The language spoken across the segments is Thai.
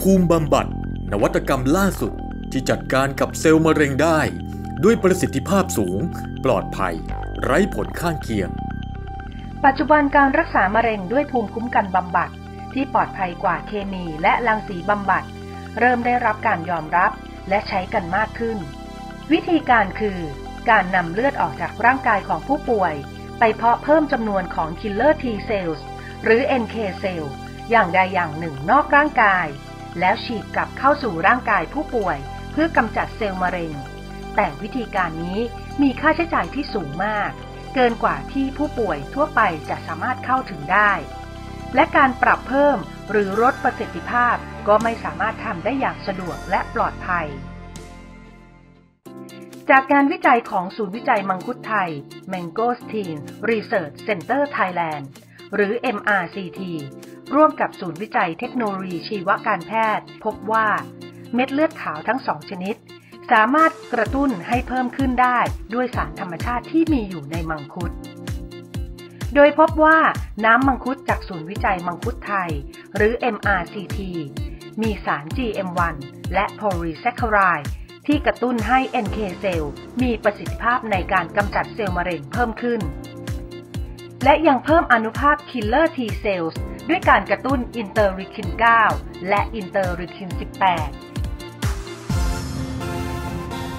ภูมิบำบัด นวัตกรรมล่าสุดที่จัดการกับเซลล์มะเร็งได้ ด้วยประสิทธิภาพสูง ปลอดภัย ไร้ผลข้างเคียง ปัจจุบันการรักษามะเร็งด้วยภูมิคุ้มกันบำบัด ที่ปลอดภัยกว่าเคมีและรังสีบำบัด เริ่มได้รับการยอมรับและใช้กันมากขึ้น วิธีการคือการนำเลือดออกจากร่างกายของผู้ป่วย ไปเพาะเพิ่มจำนวนของ Killer T cells หรือ NK cell อย่างใดอย่างหนึ่งนอกร่างกาย แล้วฉีดกลับเข้าสู่ร่างกายผู้ป่วย เพื่อกำจัดเซลล์มะเร็ง แต่วิธีการนี้มีค่าใช้จ่ายที่สูงมาก เกินกว่าที่ผู้ป่วยทั่วไปจะสามารถเข้าถึงได้ และการปรับเพิ่มหรือลดประสิทธิภาพก็ไม่สามารถทำได้อย่างสะดวกและปลอดภัย จากการวิจัยของศูนย์วิจัยมังคุดไทย Mangosteen Research Center Thailand หรือ MRCT ร่วมกับศูนย์วิจัยเทคโนโลยีชีวการแพทย์ พบว่าเม็ดเลือดขาวทั้งสองชนิด สามารถกระตุ้นให้เพิ่มขึ้นได้ด้วยสารธรรมชาติที่มีอยู่ในมังคุด โดยพบว่าน้ำมังคุดจากศูนย์วิจัยมังคุดไทย หรือ MRCT มีสาร GM1 และ polysaccharide ที่กระตุ้นให้ NK เซลล์มีประสิทธิภาพในการกำจัดเซลล์มะเร็งเพิ่มขึ้น และยังเพิ่มอนุภาพ Killer T cells ด้วยการกระตุ้นอินเตอร์ริคิน 9 และอินเตอร์ริคิน 18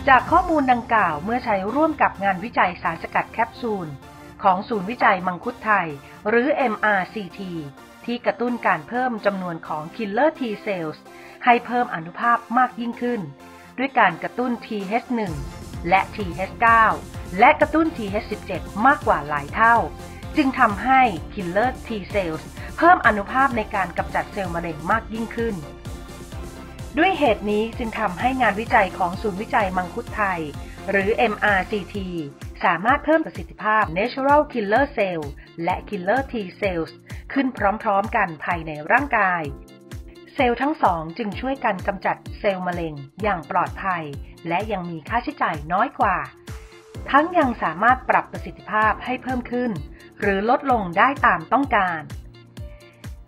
จากข้อมูลดังกล่าวเมื่อใช้ร่วมกับงานวิจัยสารสกัดแคปซูล ของศูนย์วิจัยมังคุดไทย หรือ MRCT ที่กระตุ้นการเพิ่มจำนวนของ Killer T cells ให้เพิ่มอนุภาพมากยิ่งขึ้น ด้วยการกระตุ้น TH1 และ TH9 และกระตุ้น TH17 มากกว่าหลายเท่า จึงทำให้ Killer T cells เพิ่มอนุภาพในการกำจัดเซลล์มะเร็งมากยิ่งขึ้น ด้วยเหตุนี้จึงทำให้งานวิจัยของศูนย์วิจัยมังคุดไทย หรือ MRCT สามารถเพิ่มประสิทธิภาพ Natural Killer Cell และ Killer T cells ขึ้นพร้อมๆ กันภายในร่างกาย เซลล์ทั้งสองจึงช่วยกันกำจัดเซลล์มะเร็งอย่างปลอดภัย และยังมีค่าใช้จ่ายน้อยกว่า ทั้งยังสามารถปรับประสิทธิภาพให้เพิ่มขึ้น หรือลดลงได้ตามต้องการ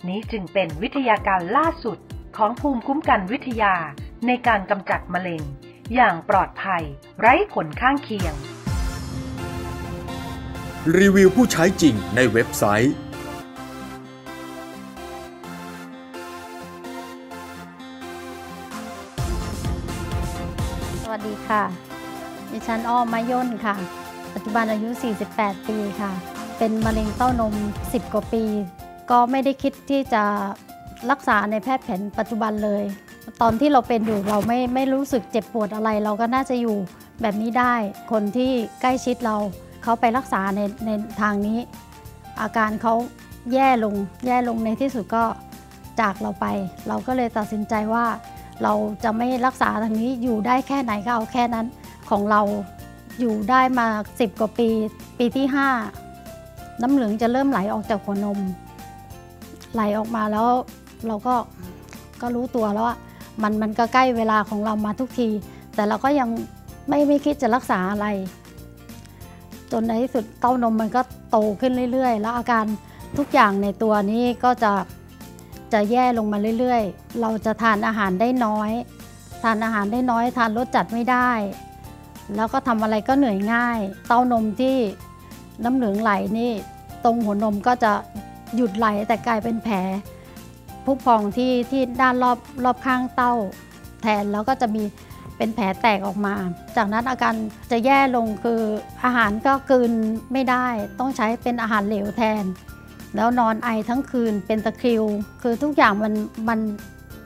นี้จึงเป็นวิทยาการล่าสุดของภูมิคุ้มกันวิทยาในการกำจัดมะเร็ง อย่างปลอดภัย ไร้ผลข้างเคียง รีวิวผู้ใช้จริงในเว็บไซต์สวัสดีค่ะ ดิฉันอ้อมมาย่นค่ะ ปัจจุบันอายุ 48 ปีค่ะ เป็นมะเร็งเต้านม 10 กว่าปี ก็ไม่ได้คิดที่จะรักษาในแพทย์แผนปัจจุบันเลย ตอนที่เราเป็นอยู่เราไม่ไม่รู้สึกเจ็บปวดอะไร เราก็น่าจะอยู่แบบนี้ได้ คนที่ใกล้ชิดเราเขาไปรักษาในในทางนี้ อาการเขาแย่ลงแย่ลงในที่สุดก็จากเราไป เราก็เลยตัดสินใจว่า เราจะไม่รักษาทางนี้อยู่ได้แค่ไหนก็เอาแค่นั้นของเราอยู่ได้มา 10 กว่าปี ปีที่ 5 น้ำเหลืองจะเริ่มไหลออกจากหัวนม ไหลออกมาแล้วเราก็ก็รู้ตัวแล้วว่ามันมันก็ใกล้เวลาของเรามาทุกที แต่เราก็ยังไม่ไม่คิดจะรักษาอะไร จนในที่สุดเต้านมมันก็โตขึ้นเรื่อย ๆ แล้วอาการทุกอย่างในตัวนี้ก็จะจะแย่ลงมาเรื่อย ๆ เราจะทานอาหารได้น้อย ทานอาหารได้น้อย ทานรสจัดไม่ได้ แล้วก็ทำอะไรก็เหนื่อยง่าย เต้านมที่น้ำเหลืองไหลนี่ ตรงหัวนมก็จะ หยุดไหลแต่กลายเป็นแผลผู้พองที่ที่ด้านรอบรอบข้างเต้า แทนแล้วก็จะมีเป็นแผลแตกออกมา จากนั้นอาการจะแย่ลงคืออาหารก็กลืนไม่ได้ ต้องใช้เป็นอาหารเหลวแทน แล้วนอนไอทั้งคืนเป็นตะคริว คือทุกอย่างมันมัน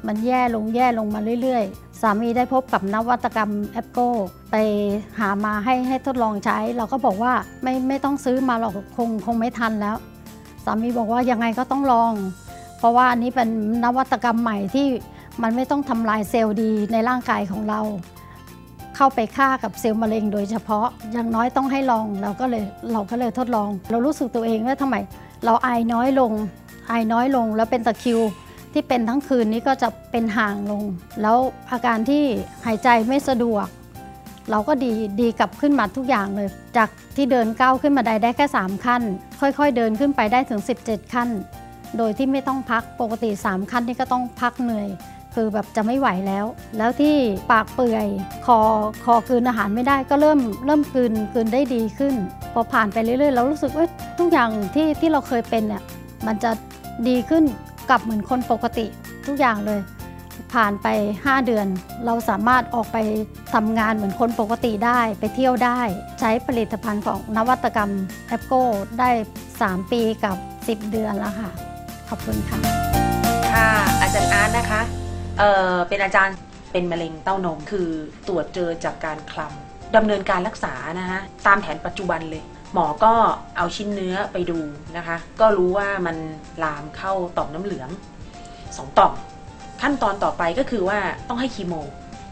มันแย่ลงแย่ลงมาเรื่อยๆ สามีได้พบกับนวัตกรรมแอปโก้ไปหามาให้ให้ทดลองใช้ เราก็บอกว่าไม่ไม่ต้องซื้อมาหรอกคงคงไม่ทันแล้ว สามีบอกว่ายังไงก็ต้องลอง เพราะว่าอันนี้เป็นนวัตกรรมใหม่ที่มันไม่ต้องทำลายเซลล์ดีในร่างกายของเรา เข้าไปฆ่ากับเซลล์มะเร็งโดยเฉพาะอย่างน้อยต้องให้ลองเราก็เลยเราก็เลยทดลอง เรารู้สึกตัวเองว่าทำไมเราไอน้อยลง ไอน้อยลงแล้วเป็นตะคิวที่เป็นทั้งคืนนี้ก็จะเป็นห่างลง แล้วอาการที่หายใจไม่สะดวก เราก็ดีดีกลับขึ้นมาทุกอย่างเลย จากที่เดินก้าวขึ้นมาได้ได้แค่ 3 ขั้น ค่อยๆเดินขึ้นไปได้ถึง 17 ขั้น โดยที่ไม่ต้องพักปกติ 3 ขั้นนี่ก็ต้องพักเหนื่อย คือแบบจะไม่ไหวแล้ว แล้วที่ปากเปื่อยคอคอกืนอาหารไม่ได้ก็เริ่มเริ่มกืนกืนได้ดีขึ้น พอผ่านไปเรื่อยๆเรารู้สึกว่าทุกอย่างที่ที่เราเคยเป็นเนี่ยมันจะดีขึ้นกลับเหมือนคนปกติทุกอย่างเลย ผ่านไป 5 เดือน เราสามารถออกไปทำงานเหมือนคนปกติได้ไปเที่ยวได้ ใช้ผลิตภัณฑ์ของนวัตกรรมแอปโก้ได้ 3 ปีกับ 10 เดือนแล้วค่ะ ขอบคุณค่ะ ค่ะ อาจารย์อาร์ตนะคะเเป็นอาจารย์เป็นมะเร็งเต้านมคือตรวจเจอจากการคลำดำเนินการรักษานะคะตามแผนปัจจุบันเลยหมอก็เอาชิ้นเนื้อไปดูนะคะ ก็รู้ว่ามันลามเข้าต่อมน้ำเหลืองสองต่อม ขั้นตอนต่อไปก็คือว่าต้องให้คีโม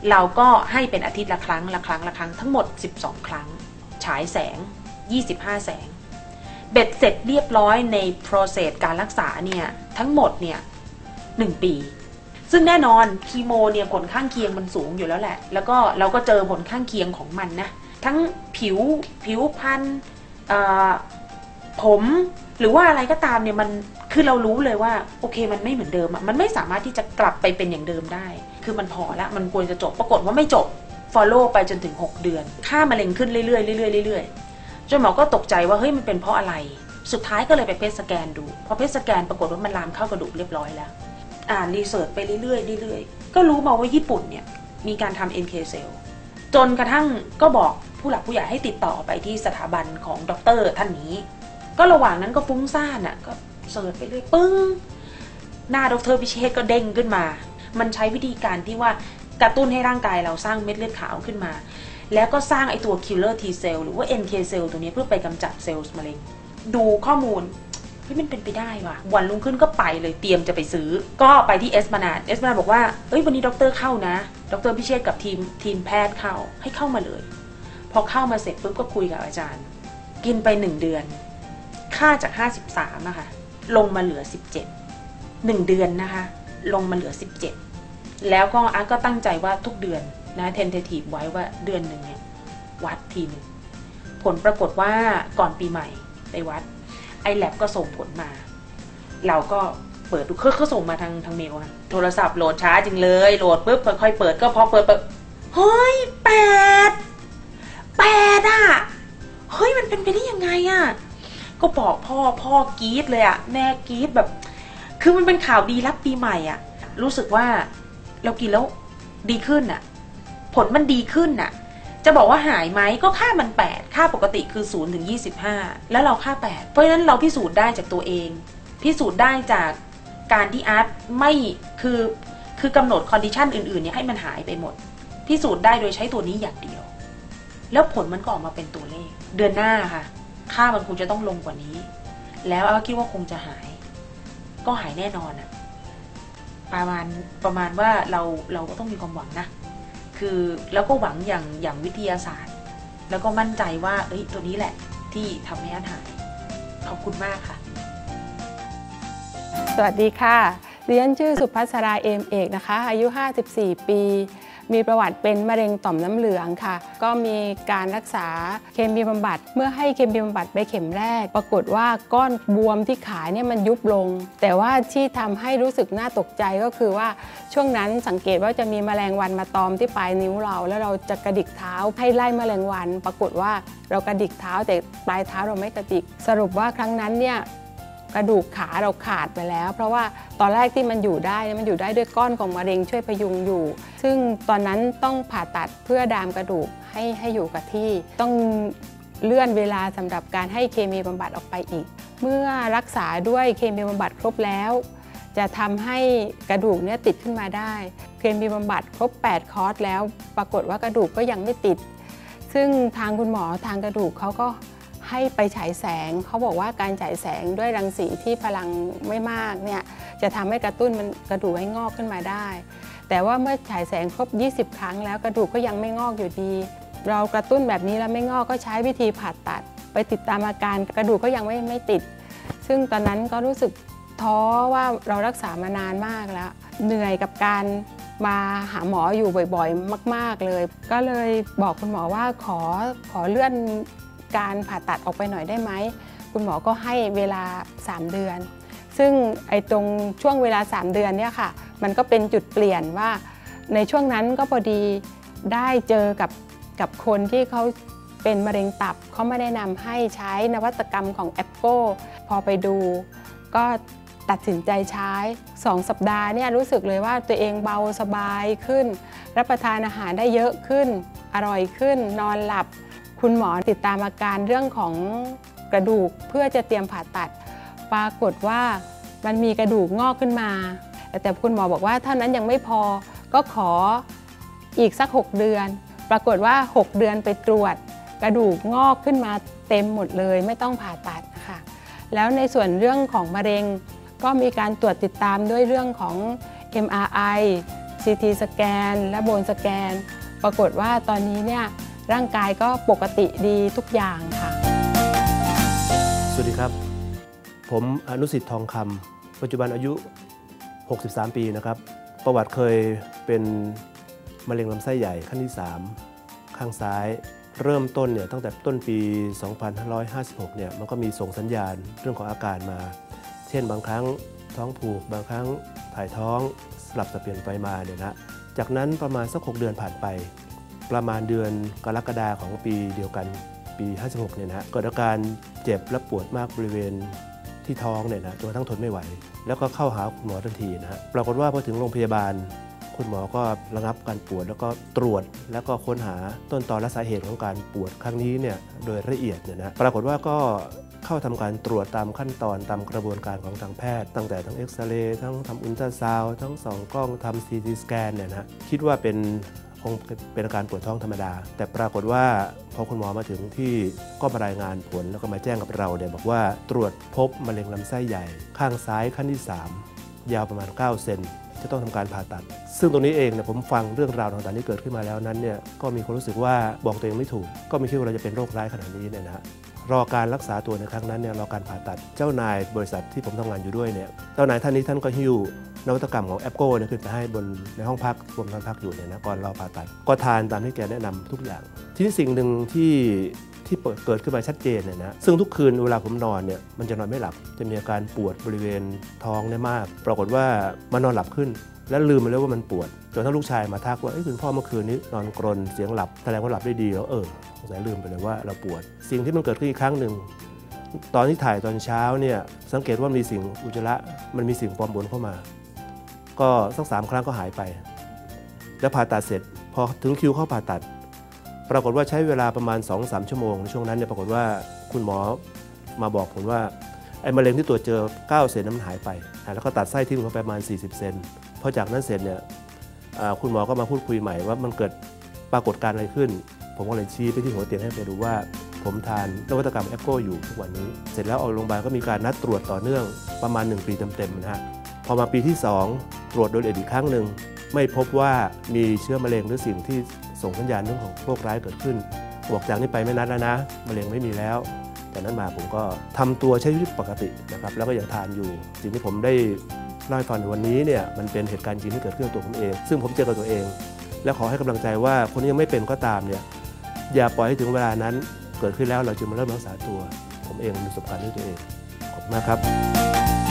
เราก็ให้เป็นอาทิตย์ละครั้งละครั้งละครั้งทั้งหมด 12 ครั้ง ฉายแสง 25 แสง เบ็ดเสร็จเรียบร้อยใน process การรักษาเนี่ยทั้งหมดเนี่ยหนึ่งปี ซึ่งแน่นอนคีโมเนี่ยผลข้างเคียงมันสูงอยู่แล้วแหละ แล้วก็เราก็เจอผลข้างเคียงของมันนะ ทั้งผิวผิวพันธุ์ ผมหรือว่าอะไรก็ตามเนี่ยมันคือเรารู้เลยว่าโอเคมันไม่เหมือนเดิมอะมันไม่สามารถที่จะกลับไปเป็นอย่างเดิมได้ คือมันพอละมันควรจะจบปรากฏว่าไม่จบ follow ไปจนถึง 6 เดือน ค่ามะเร็งขึ้นเรื่อยๆเรื่อยๆเรื่อยๆจนหมอก็ตกใจว่าเฮ้ยมันเป็นเพราะอะไร สุดท้ายก็เลยไปเพชสแกนดูพอเพชสแกนปรากฏว่ามันลามเข้ากระดูกเรียบร้อยแล้ว อ่านรีเสิร์ชไปเรื่อยๆเรื่อยๆก็รู้มาว่าญี่ปุ่นเนี่ยมีการทำ NK cell จนกระทั่งก็บอกผู้หลักผู้ใหญ่ให้ติดต่อไปที่สถาบันของด็อกเตอร์ท่านนี้ ก็ระหว่างนั้นก็ฟุ้งซ่านอะ ก็เสิร์ชไปเรื่อยปึ้ง หน้าดรพิเชษก็เด้งขึ้นมา มันใช้วิธีการที่ว่ากระตุ้นให้ร่างกายเราสร้างเม็ดเลือดขาวขึ้นมา แล้วก็สร้างไอตัว killer T cell หรือว่า NK cell ตัวนี้เพื่อไปกำจัดเซลล์มะเร็ง ดูข้อมูลเฮ้ยมันเป็นไปได้ว่ะ วันรุ่งขึ้นก็ไปเลยเตรียมจะไปซื้อ ก็ไปที่เอสมานาเอสมานาบอกว่า เอ้ยวันนี้ด็อกเตอร์เข้านะดรพิเชษกับทีมทีมแพทย์เข้าให้เข้ามาเลย พอเข้ามาเสร็จปุ๊บก็คุยกับอาจารย์ กินไปหนึ่งเดือน ค่าจาก 53อะค่ะลงมาเหลือ 17หนึ่งเดือนนะคะ ลงมาเหลือ 17 แล้วก็อาร์ตก็ตั้งใจว่าทุกเดือนนะเทนเททีฟไว้ว่าเดือนหนึ่งเนี่ยวัดทีหนึ่งผลปรากฏว่าก่อนปีใหม่ไปวัด ไอแลบก็ส่งผลมา เราก็เปิดดูเขาเขาส่งมาทางทางเมลอะโทรศัพท์โหลดช้าจริงเลยโหลดปุ๊บค่อยๆเปิดก็พอเปิดเปิดเฮ้ยแปดแปดอะเฮ้ยมันเป็นไปได้ยังไงอะ ก็บอกพ่อพ่อกรี๊ดเลยอะแม่กรี๊ดแบบ คือมันเป็นข่าวดีรับปีใหม่อะรู้สึกว่าเรากินแล้วดีขึ้นอะผลมันดีขึ้นน่ะจะบอกว่าหายไหมก็ค่ามัน 8 ค่าปกติคือ0ถึง25 แล้วเราค่า 8 เพราะฉะนั้นเราพิสูจน์ได้จากตัวเอง พิสูจน์ได้จากการที่อาร์ตไม่คือคือกำหนดคอนดิชันอื่นๆเนี่ยให้มันหายไปหมด พิสูจน์ได้โดยใช้ตัวนี้อย่างเดียว แล้วผลมันก็ออกมาเป็นตัวเลข เดือนหน้าค่ะ ค่ามันคงจะต้องลงกว่านี้ แล้วอาคิดว่าคงจะหาย ก็หายแน่นอนอะประมาณประมาณว่าเราเราก็ต้องมีความหวังนะ คือแล้วก็หวังอย่างอย่างวิทยาศาสตร์ แล้วก็มั่นใจว่า เอ้ยตัวนี้แหละที่ทำให้อันหาย ขอบคุณมากค่ะ สวัสดีค่ะเรียนชื่อสุภัสราเอมเอกนะคะ อายุ 54 ปี มีประวัติเป็นมะเร็งต่อมน้ำเหลืองค่ะ ก็มีการรักษาเคมีบำบัด เมื่อให้เคมีบำบัดไปเข็มแรก ปรากฏว่าก้อนบวมที่ขาเนี่ยมันยุบลง แต่ว่าที่ทำให้รู้สึกน่าตกใจก็คือว่าช่วงนั้นสังเกตว่าจะมีแมลงวันมาตอมที่ปลายนิ้วเรา แล้วเราจะกระดิกเท้าให้ไล่แมลงวัน ปรากฏว่าเรากระดิกเท้าแต่ปลายเท้าเราไม่กระดิก สรุปว่าครั้งนั้นเนี่ย กระดูกขาเราขาดไปแล้ว เพราะว่าตอนแรกที่มันอยู่ได้มันอยู่ได้ด้วยก้อนของมะเร็งช่วยพยุงอยู่ ซึ่งตอนนั้นต้องผ่าตัดเพื่อดามกระดูกให้ให้อยู่กับที่ ต้องเลื่อนเวลาสำหรับการให้เคมีบำบัดออกไปอีก เมื่อรักษาด้วยเคมีบำบัดครบแล้ว จะทำให้กระดูกเนี่ยติดขึ้นมาได้ เคมีบำบัดครบ 8 คอร์สแล้ว ปรากฏว่ากระดูกก็ยังไม่ติด ซึ่งทางคุณหมอทางกระดูกเขาก็ ให้ไปฉายแสง เขาบอกว่าการฉายแสงด้วยรังสีที่พลังไม่มากเนี่ยจะทำให้กระตุ้นมันกระดูกให้งอกขึ้นมาได้ แต่ว่าเมื่อฉายแสงครบ 20 ครั้งแล้วกระดูกก็ยังไม่งอกอยู่ดี เรากระตุ้นแบบนี้แล้วไม่งอกก็ใช้วิธีผ่าตัด ไปติดตามอาการกระดูกก็ยังไม่ไม่ติด ซึ่งตอนนั้นก็รู้สึกท้อว่าเรารักษามานานมากแล้ว เหนื่อยกับการมาหาหมออยู่บ่อยๆ มาก ๆ เลย ก็เลยบอกคุณหมอว่าขอขอเลื่อน การผ่าตัดออกไปหน่อยได้ไหม คุณหมอก็ให้เวลา 3 เดือน ซึ่งไอ้ตรงช่วงเวลา 3 เดือนเนี่ยค่ะ มันก็เป็นจุดเปลี่ยนว่า ในช่วงนั้นก็พอดีได้เจอกับกับคนที่เขาเป็นมะเร็งตับเขาไม่ได้นำให้ใช้นวัตกรรมของแอปโกพอไปดูก็ตัดสินใจใช้ 2 สัปดาห์เนี่ยรู้สึกเลยว่าตัวเองเบาสบายขึ้น รับประทานอาหารได้เยอะขึ้น อร่อยขึ้น นอนหลับ คุณหมอติดตามอาการเรื่องของกระดูกเพื่อจะเตรียมผ่าตัด ปรากฏว่ามันมีกระดูกงอกขึ้นมา แต่คุณหมอบอกว่าเท่านั้นยังไม่พอก็ขออีกสัก 6 เดือน ปรากฏว่า 6 เดือนไปตรวจ กระดูกงอกขึ้นมาเต็มหมดเลย ไม่ต้องผ่าตัดค่ะ แล้วในส่วนเรื่องของมะเร็ง ก็มีการตรวจติดตามด้วยเรื่องของ MRI CT สแกนและโบนสแกน ปรากฏว่าตอนนี้เนี่ย ร่างกายก็ปกติดีทุกอย่างค่ะ สวัสดีครับ ผมอนุสิทธิ์ทองคำปัจจุบันอายุ 63 ปีนะครับ ประวัติเคยเป็นมะเร็งลำไส้ใหญ่ขั้นที่ 3 ข้างซ้ายเริ่มต้นเนี่ยตั้งแต่ต้นปี 2556 เนี่ยมันก็มีส่งสัญญาณเรื่องของอาการมา เช่นบางครั้งท้องผูก บางครั้งถ่ายท้องสลับสับเปลี่ยนไปมาเนี่ยนะ จากนั้นประมาณสัก 6 เดือนผ่านไป ประมาณเดือนกรกฎาของปีเดียวกันปี 56 เนี่ยนะเกิดอาการเจ็บและปวดมากบริเวณที่ท้องเนี่ยนะจนกระทั่งทนไม่ไหว แล้วก็เข้าหาคุณหมอทันทีนะฮะปรากฏว่าพอถึงโรงพยาบาล คุณหมอก็ระงับการปวด แล้วก็ตรวจแล้วก็ค้นหาต้นตอและสาเหตุของการปวดครั้งนี้เนี่ยโดยละเอียดเนี่ยนะปรากฏว่าก็เข้าทำการตรวจตามขั้นตอนตามกระบวนการของทางแพทย์ ตั้งแต่ทั้งเอ็กซเรย์ทั้งทำอุลตราซาวด์ทั้งสองกล้องทำซีทีสแกนเนี่ยนะคิดว่าเป็น คงเป็นอาการปวดท้องธรรมดา แต่ปรากฏว่าพอคุณหมอมาถึงที่ก็มารายงานผลแล้วก็มาแจ้งกับเราเนี่ยบอกว่าตรวจพบมะเร็งลำไส้ใหญ่ ข้างซ้ายขั้นที่ 3 ยาวประมาณ 9 เซนจะต้องทำการผ่าตัด ซึ่งตรงนี้เองเนี่ยผมฟังเรื่องราวต่างๆที่เกิดขึ้นมาแล้วนั้นเนี่ยก็มีความรู้สึกว่าบอกตัวเองไม่ถูก ก็ไม่คิดว่าเราจะเป็นโรคร้ายขนาดนี้เนี่ยนะรอการรักษาตัวในครั้งนั้นเนี่ยรอการผ่าตัดเจ้านายบริษัทที่ผมทำงานอยู่ด้วยเนี่ยเจ้านายท่านนี้ท่านก็หิ้ว นวัตกรรมของแอปโก้เนี่ยขึ้นไปให้บนในห้องพักที่ผมนอนพักอยู่เนี่ยนะก่อนรอผ่าตัดก็ทานตามที่แกแนะนำทุกอย่าง ทีนี้สิ่งหนึ่งที่ที่เปิดเกิดขึ้นมาชัดเจนเนี่ยนะซึ่งทุกคืนเวลาผมนอนเนี่ยมันจะนอนไม่หลับ จะมีอาการปวดบริเวณท้องเนี่ยมาก ปรากฏว่ามานอนหลับขึ้น แล้วลืมไปแล้วว่ามันปวดจนทั้งลูกชายมาทักว่าเอ้คุณพ่อเมื่อคืนนี้นอนกรนเสียงหลับแสดงว่าหลับได้ดีแล้วเออสงสัยลืมไปเลยว่าเราปวด สิ่งที่มันเกิดขึ้นอีกครั้งหนึ่งตอนที่ถ่ายตอนเช้าเนี่ยสังเกตว่ามีสิ่งอุจจาระมันมีสิ่งปลอมปนเข้ามา ก็สักสามครั้งก็หายไป แล้วผ่าตัดเสร็จ พอถึงคิวเข้าผ่าตัด ปรากฏว่าใช้เวลาประมาณ 2-3 ชั่วโมงในช่วงนั้นเนี่ยปรากฏว่าคุณหมอมาบอกผมว่าไอ้มะเร็งที่ตรวจเจอ 9 เซนนั้นมันหายไป แล้วก็ตัดไส้ทิ้งลงไปประมาณ 40 เซนพอจากนั้นเสร็จเนี่ยคุณหมอก็มาพูดคุยใหม่ว่ามันเกิดปรากฏการณ์อะไรขึ้น ผมก็เลยชี้ไปที่หัวเตียงให้ไปดูว่า ผมทานนวัตกรรมแอปโกอยู่ทุกวันนี้ เสร็จแล้วออกโรงพยาบาลก็มีการนัดตรวจต่อเนื่องประมาณ 1 ปีเต็มๆนะฮะ พอมาปีที่ 2 ตรวจโดยละเอียดอีกครั้งหนึ่งไม่พบว่ามีเชื้อมะเร็งหรือสิ่งที่ส่งสัญญาณเรื่องของโรคร้ายเกิดขึ้นบอกจากนี้ไปไม่นัดแล้วนะมะเร็งไม่มีแล้วแต่นั้นมาผมก็ทำตัวใช้ชีวิตปกตินะครับแล้วก็ยังทานอยู่สิ่งที่ผมได้เล่าให้ฟังในวันนี้เนี่ยมันเป็นเหตุการณ์จริงที่เกิดขึ้นกับตัวผมเอง ซึ่งผมเจอกับตัวเอง และขอให้กำลังใจว่าคนที่ยังไม่เป็นก็ตามเนี่ยอย่าปล่อยให้ถึงเวลานั้นเกิดขึ้นแล้วเราจึงมาเริ่มรักษาตัว ผมเองมีประสบการณ์ด้วยตัวเองขอบคุณมากครับ